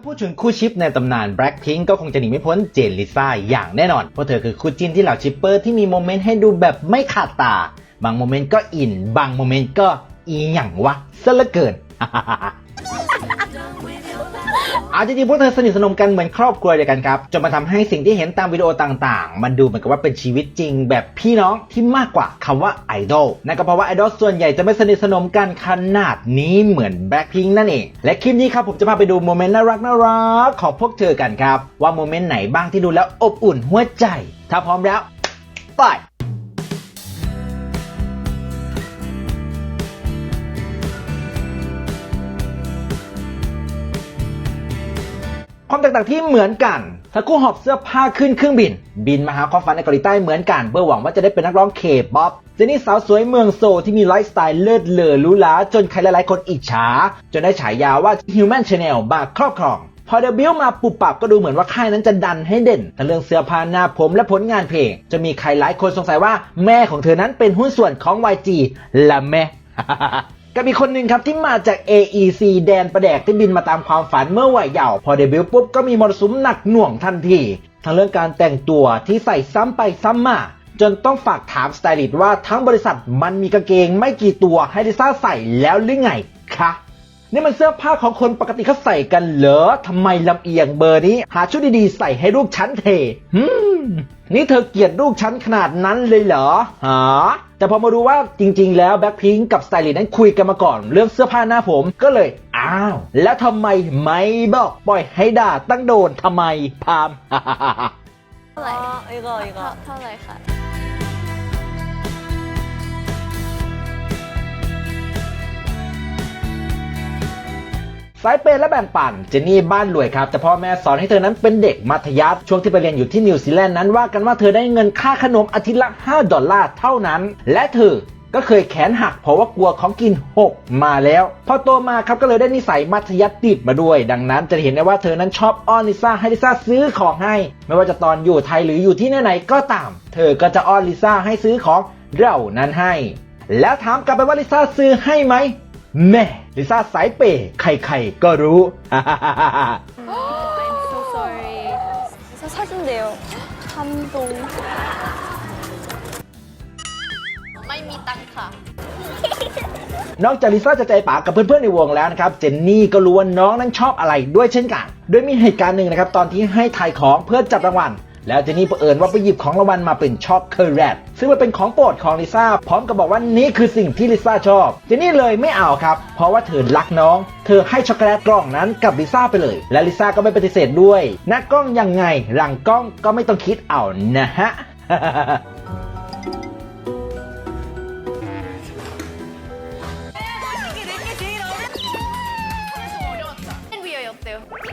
าพูดถึงคู่ชิปในตำนาน Blackpink ก็คงจะหนีไม่พ้นเจนลิซ่าอย่างแน่นอน เพราะเธอคือคู่จิ้นที่เหล่าชิปเปอร์ที่มีโมเมนต์ให้ดูแบบไม่ขาดตา บางโมเมนต์ก็อิน บางโมเมนต์ก็อีหยังวะซะละเกิน เอาจริงๆพวกเธอสนิทสนมกันเหมือนครอบครัวเดียวกันครับจนมาทำให้สิ่งที่เห็นตามวิดีโอต่างๆ มันดูเหมือนกับว่าเป็นชีวิตจริง แบบพี่น้องที่มากกว่าคำว่าไอดอลนั่นก็เพราะว่าไอดอลส่วนใหญ่จะไม่สนิทสนมกันขนาดนี้เหมือนแบล็คพิงนั่นเองและคลิปนี้ครับผมจะพาไปดูโมเมนต์น่ารักน่ารักของพวกเธอกันครับ ว่าโมเมนต์ไหนบ้างที่ดูแล้วอบอุ่นหัวใจ ถ้าพร้อมแล้วไป ความแตกต่างที่เหมือนกันทั้งคู่หอบเสื้อผ้าขึ้นเครื่องบิน บินมาหาความฝันในเกาหลีใต้เหมือนกันเพื่อหวังว่าจะได้เป็นนักร้องเคป๊อปเจนี่สาวสวยเมืองโซลที่มีไลฟ์สไตล์เลิศเลอหรูหราจนใครหลายๆคนอิจฉา จนได้ฉายาว่า Human Channel มาครอบครอง พอเดบิวต์มาปุบปับก็ดูเหมือนว่าค่ายนั้นจะดันให้เด่นทั้งเรื่องเสื้อผ้าหน้าผมและผลงานเพลงจะมีใครหลายคนสงสัยว่าแม่ของเธอนั้นเป็นหุ้นส่วนของ YG ละแม่ กับอีกคนหนึ่งครับที่มาจาก AEC แดนประแดกที่บินมาตามความฝันเมื่อวัยเยาว์พอเดบิวต์ปุ๊บก็มีมรสุมหนักหน่วงทันทีทั้งเรื่องการแต่งตัวที่ใส่ซ้ำไปซ้ำมาจนต้องฝากถามสไตลิสต์ว่าทั้งบริษัทมันมีกางเกงไม่กี่ตัวให้ลิซ่าใส่แล้วหรือไงคะนี่มันเสื้อผ้าของคนปกติเขาใส่กันเหรอทำไมลำเอียงเบอร์นี้ หาชุดดีๆใส่ให้ลูกฉันเทฮึนี่เธอเกลียดลูกฉันขนาดนั้นเลยเหรอฮะ แต่พอมาดูว่าจริง ๆ แล้วแบ็คพิงกับสไตลิสต์นั้นคุยกันมาก่อน เรื่องเสื้อผ้าหน้าผมก็เลย อ้าว แล้วทำไมไม่บอกปล่อยให้ด่าตั้งโดนทำไมพาม เท่าไหร่ 아, 이거 이거 เท่าไหร่ค่ สายเปย์และแบ่งปันเจนนี่บ้านรวยครับ แต่พ่อแม่สอนให้เธอนั้นเป็นเด็กมัธยัสถ์ช่วงที่ไปเรียนอยู่ที่นิวซีแลนด์นั้นว่ากันว่าเธอได้เงินค่าขนมอาทิตย์ละ 5 ดอลลาร์เท่านั้น และเธอก็เคยแขนหักเพราะว่ากลัวของกินหกมาแล้ว พอโตมาครับก็เลยได้นิสัยมัธยัติดมาด้วย ดังนั้นจะเห็นได้ว่าเธอนั้นชอบอ้อนลิซ่าให้ลิซ่าซื้อของให้ ไม่ว่าจะตอนอยู่ไทยหรืออยู่ที่ไหนๆก็ตาม เธอก็จะอ้อนลิซ่าให้ซื้อของเรานั้นให้ แล้วถามกลับไปว่าลิซ่าซื้อให้ไหม แม่ลิซ่าสายเปย์ใครๆก็รู้ I'm so sorry 저 사준대요 감동 ไม่มีตังค์ค่ะ นอกจากลิซ่าจะใจป๋ากับเพื่อนๆในวงแล้วนะครับ เจนนี่ก็รู้ว่าน้องนั้นชอบอะไรด้วยเช่นกัน โดยมีเหตุการณ์หนึ่งนะครับ ตอนที่ให้ทายของเพื่อจับรางวัล แล้วทีนี้เผอิญว่าไปหยิบของรางวัลมาเป็นช็อกโกแลตซึ่งมันเป็นของโปรดของลิซ่าพร้อมกับบอกว่านี่คือสิ่งที่ลิซ่าชอบเจนี่เลยไม่เอาครับ เพราะว่าเธอรักน้อง เธอให้ช็อกโกแลตกล่องนั้นกับลิซ่าไปเลย และลิซ่าก็ไม่ปฏิเสธด้วยนัากล้องยังไงหลังกล้องก็ไม่ต้องคิดเอานะฮะ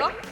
너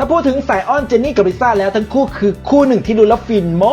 ถ้าพูดถึงสายอ้อนเจนนี่กับลิซ่าแล้วทั้งคู่คือคู่หนึ่งที่ดูแล้วฟินมา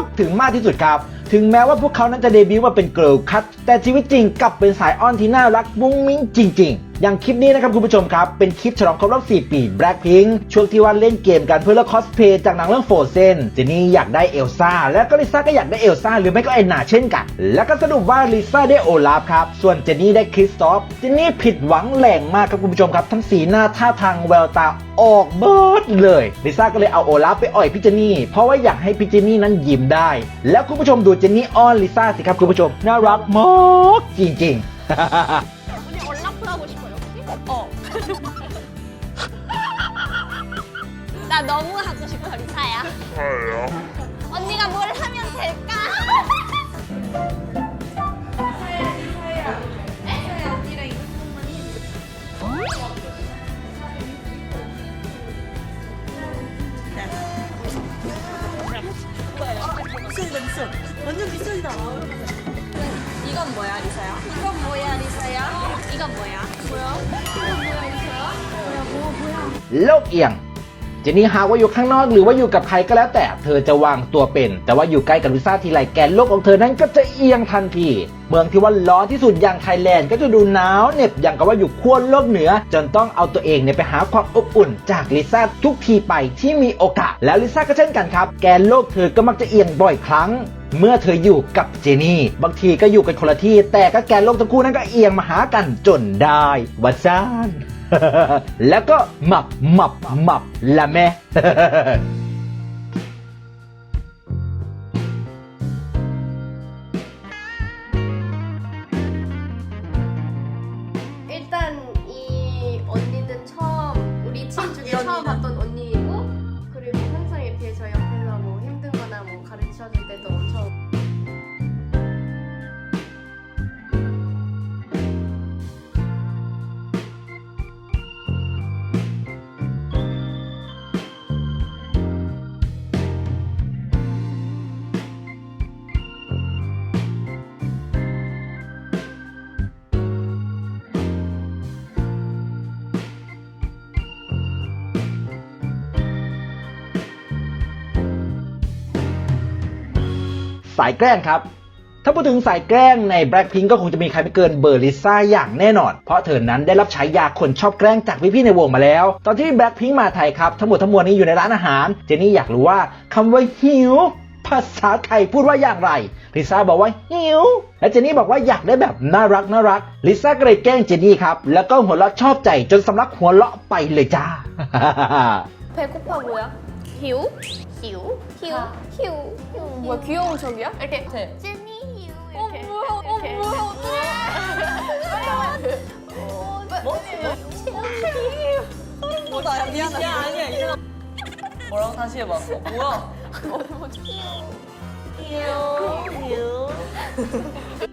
กถึงมากที่สุดครับ ถึงแม้ว่าพวกเขานั้นจะเดบิวต์มาเป็นเกิร์ลคัทแต่ชีวิตจริงกลับเป็นสายอ้อนที่น่ารักมุ้งมิ้งจริง อย่างคลิปนี้นะครับคุณผู้ชมครับ เป็นคลิปฉลองครบรอบ 4 ปี Blackpink ช่วงที่ว่าเล่นเกมกันเพื่อเลือกคอสเพย์จากหนังเรื่องโฟเซนเจนนี่อยากได้เอลซ่า แล้วก็ลิซ่าก็อยากได้เอลซ่าหรือไม่ก็แอนนาเช่นกัน แล้วก็สรุปว่าลิซ่าได้โอลาฟครับ ส่วนเจนนี่ได้คริสตอฟเจนนี่ผิดหวังแหลงมากครับคุณผู้ชมครับ ทั้งสีหน้าท่าทางแววตาออกเบิดเลยลิซ่าก็เลยเอาโอลาฟไปอ่อยพี่เจนนี่ เพราะว่าอยากให้พี่เจนนี่นั้นยิ้มได้ แล้วคุณผู้ชมดูเจนนี่อ้อนลิซ่าสิครับคุณผู้ชมน่ารักมากจริงๆ 나 너무 하고 싶어 리사야. 언니가 뭘 하면 될까? 미션이다 미션 완전 미션이다 이건 뭐야 리사야? 이건 뭐야 리사야? 이건 뭐야? 뭐야? 이건 뭐야 리사야? 뭐야 뭐 뭐야? Lộc เจนนี่หาว่าอยู่ข้างนอกหรือว่าอยู่กับใครก็แล้วแต่เธอจะวางตัวเป็น แต่ว่าอยู่ใกล้กับลิซ่าทีไรแกนโลกของเธอนั้นก็จะเอียงทันที เมืองที่ว่าร้อนที่สุดอย่างไทยแลนด์ก็จะดูหนาวเหน็บอย่างกับว่าอยู่ขั้วโลกเหนือ จนต้องเอาตัวเองเนี่ยไปหาความอบอุ่น จากลิซ่าทุกทีไปที่มีโอกาส แล้วลิซ่าก็เช่นกันครับ แกนโลกเธอก็มักจะเอียงบ่อยครั้งเมื่อเธออยู่กับเจนี่ บางทีก็อยู่กันคนละที่ แต่ก็แกนโลกทั้งคู่นั้นก็เอียงมาหากันจนได้วัซาน Là có mập mập mập là me. 일단 이 언니는 처음 우리 친구 중에 아, 처음 봤 สายแกล้งครับ ถ้าพูดถึงสายแกล้งใน Blackpink ก็คงจะมีใครไม่เกินเบอร์ลิซ่าอย่างแน่นอน เพราะเธอนั้นได้รับฉายาคนชอบแกล้งจากพี่ๆในวงมาแล้ว ตอนที่ Blackpink มาไทยครับ ทั้งหมดทั้งมวลนี้อยู่ในร้านอาหาร เจนนี่อยากรู้ว่าคำว่าหิวภาษาไทยพูดว่าอย่างไร ลิซ่าบอกว่าหิว และเจนนี่บอกว่าอยากได้แบบน่ารักน่ารัก ลิซ่าก็เลยแกล้งเจนนี่ครับ แล้วก็หัวเราะชอบใจจนสำลักหัวเราะไปเลยจ้า 보여? hiếu hiu hiu hiu hiu 뭐야 귀여운 척이야? 이렇게. 제니 hiu 어 이렇게. 뭐야 어 이렇게. 뭐야 어떡해. 뭐? 나야 미안해 아니야 이거 뭐라고 다시 해봐. 어, 뭐야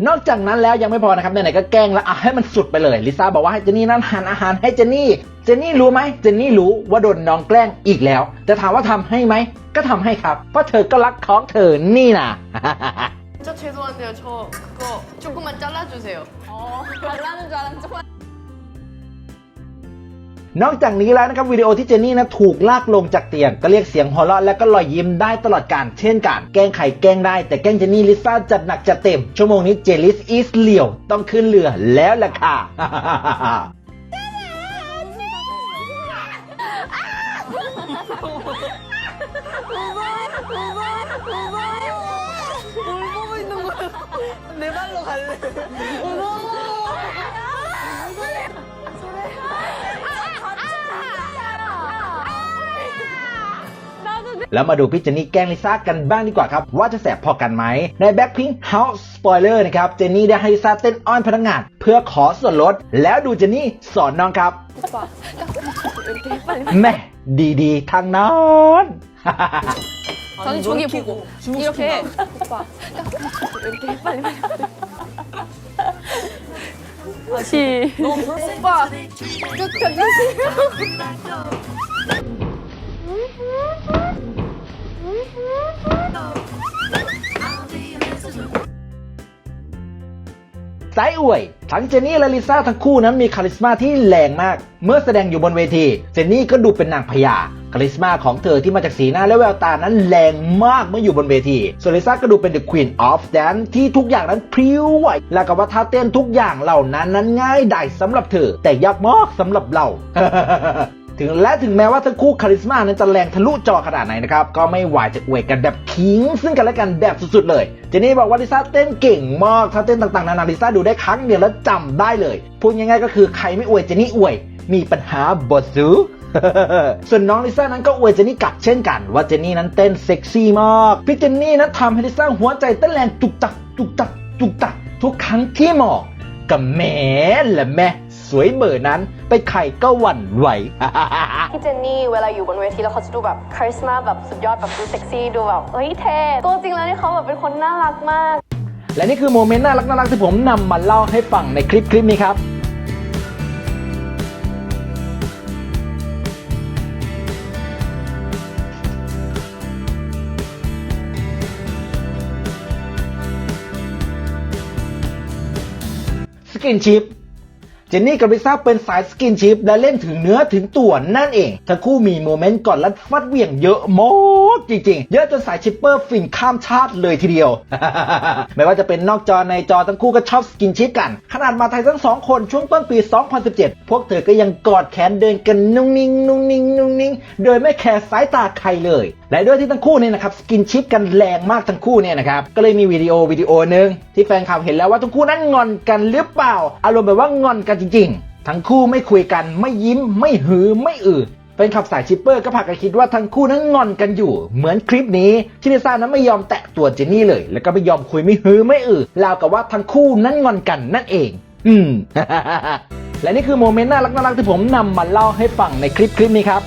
นอกจากนั้นแล้วยังไม่พอนะครับไหนๆก็แกล้งแล้วอ่ะให้มันสุดไปเลย ลิซ่าบอกว่าให้เจนนี่นั้นหันอาหารให้เจนนี่ เจนนี่รู้ไหมเจนนี่รู้ว่าโดนน้องแกล้งอีกแล้ว แต่ถามว่าทำให้ไหม ก็ทำให้ครับ เพราะเธอก็รักของเธอนี่นะ 진짜 죄송한데요 저 그거 조금만 잘라주세요 어 달라는 줄 알았는데 정말 นอกจากนี้แล้วนะครับวิดีโอที่เจนนี่นะถูกลากลงจากเตียง ก็เรียกเสียงหัวเราะและก็รอยยิ้มได้ตลอดการเช่นกัน แกล้งไข่แกล้งได้แต่แกล้งเจนนี่ลิซ่าจัดหนักจัดเต็ม ชั่วโมงนี้เจลิสอีสเหลียวต้องขึ้นเรือแล้วล่ะค่ะ 뭘 보고 있는 거야 내 발로 갈래 แล้วมาดูพี่เจนี่แกล้งลิซ่ากันบ้างดีกว่าครับ ว่าจะแสบพอกันไหม ใน Blackpink House Spoiler นะครับ เจนนี่ได้ให้ลิซ่าเต้นอ้อนพนักงาน เพื่อขอส่วนลด แล้วดูเจนนี่สอนน้องครับแม่ดีดีทางน้อนตอนนี้ช่วงนี้ผูกนี่โอเคฉี่ป่ะก็เกิดไม่ใช่ สายอวย ทั้งเจนนี่และลิซ่าทั้งคู่นั้นมีคาลิสมาที่แรงมาก เมื่อแสดงอยู่บนเวที เจนนี่ก็ดูเป็นนางพญาคาลิสมาของเธอที่มาจากสีหน้าและแววตานั้นแรงมากเมื่ออยู่บนเวทีส่วนลิซ่าก็ดูเป็น The Queen of Dance ที่ทุกอย่างนั้นพริ้วไหวและกับว่าท่าเต้นทุกอย่างเหล่านั้นนั้นง่ายได้สำหรับเธอ แต่ยากมากสำหรับเรา ถึงและถึงแม้ว่าทั้งคู่คาริสมานั้นจะแรงทะลุจอขนาดไหนนะครับ ก็ไม่ไหวจะอวยกันแบบคิง ซึ่งกันและกันแบบสุดๆ เลย เจนี่บอกว่าลิซ่าเต้นเก่งมากถ้าเต้นต่างๆ นานาลิซ่าดูได้ครั้งเดียวแล้วจำได้เลย พูดง่ายๆก็คือใครไม่อวยเจนี่อวย มีปัญหาบทสูส่วนน้องลิซ่านั้นก็อวยเจนี่กลับเช่นกัน ว่าเจนี่นั้นเต้นเซ็กซี่มากพี่เจนี่นั้นทำให้ลิซ่าหัวใจเต้นแรงตุกตักตุกตักตุกตักทุกครั้งที่มองกับแม่และแม่สวยเบอร์นั้น ไปใครก็หวั่นไหว พี่เจนนี่เวลาอยู่บนเวทีแล้วเขาจะดูแบบคาริสมาแบบสุดยอดแบบดูเซ็กซี่ดูแบบเฮ้ยเท่ตัวจริงแล้วนี่เขาแบบเป็นคนน่ารักมาก และนี่คือโมเมนต์น่ารักน่ารักที่ผมนำมาเล่าให้ฟังในคลิปคลิปนี้ครับสกินชิป เจนนี่กับลิซ่าเป็นสายสกินชิปและเล่นถึงเนื้อถึงตัวนั่นเอง ทั้งคู่มีโมเมนต์ก่อนลัดฟัดเหวี่ยงเยอะมาก จริงๆ เยอะจนสายชิปเปอร์ฟินข้ามชาติเลยทีเดียว ไม่ว่าจะเป็นนอกจอในจอทั้งคู่ก็ชอบสกินชิปกัน ขนาดมาไทยทั้งสองคนช่วงต้นปี 2017 พวกเธอก็ยังกอดแขนเดินกันนุ่งนิ่งนุ่งนิ่งนุ่งนิ่งโดยไม่แคร์สายตาใครเลย และด้วยที่ทั้งคู่เนี่ยนะครับสกินชิปกันแรงมากทั้งคู่เนี่ยนะครับก็เลยมีวิดีโอวิดีโอหนึ่งที่แฟนคลับเห็นแล้วว่าทั้งคู่นั้นงอนกันหรือเปล่า อารมณ์แบบว่างอนกันจริง ๆ ทั้งคู่ไม่คุยกันไม่ยิ้มไม่หือไม่อืด แฟนคลับสายชิปเปอร์ก็พากันคิดว่าทั้งคู่นั้นงอนกันอยู่ เหมือนคลิปนี้ชินิซ่านั้นไม่ยอมแตะตัวเจนนี่เลย แล้วก็ไม่ยอมคุยไม่ฮือไม่อืดราวกับว่าทั้งคู่นั้นงอนกันนั่นเอง อืม และนี่คือโมเมนต์น่ารักน่ารักที่ผมนำมาเล่าให้ฟังในคลิปคลิปนี้ครับ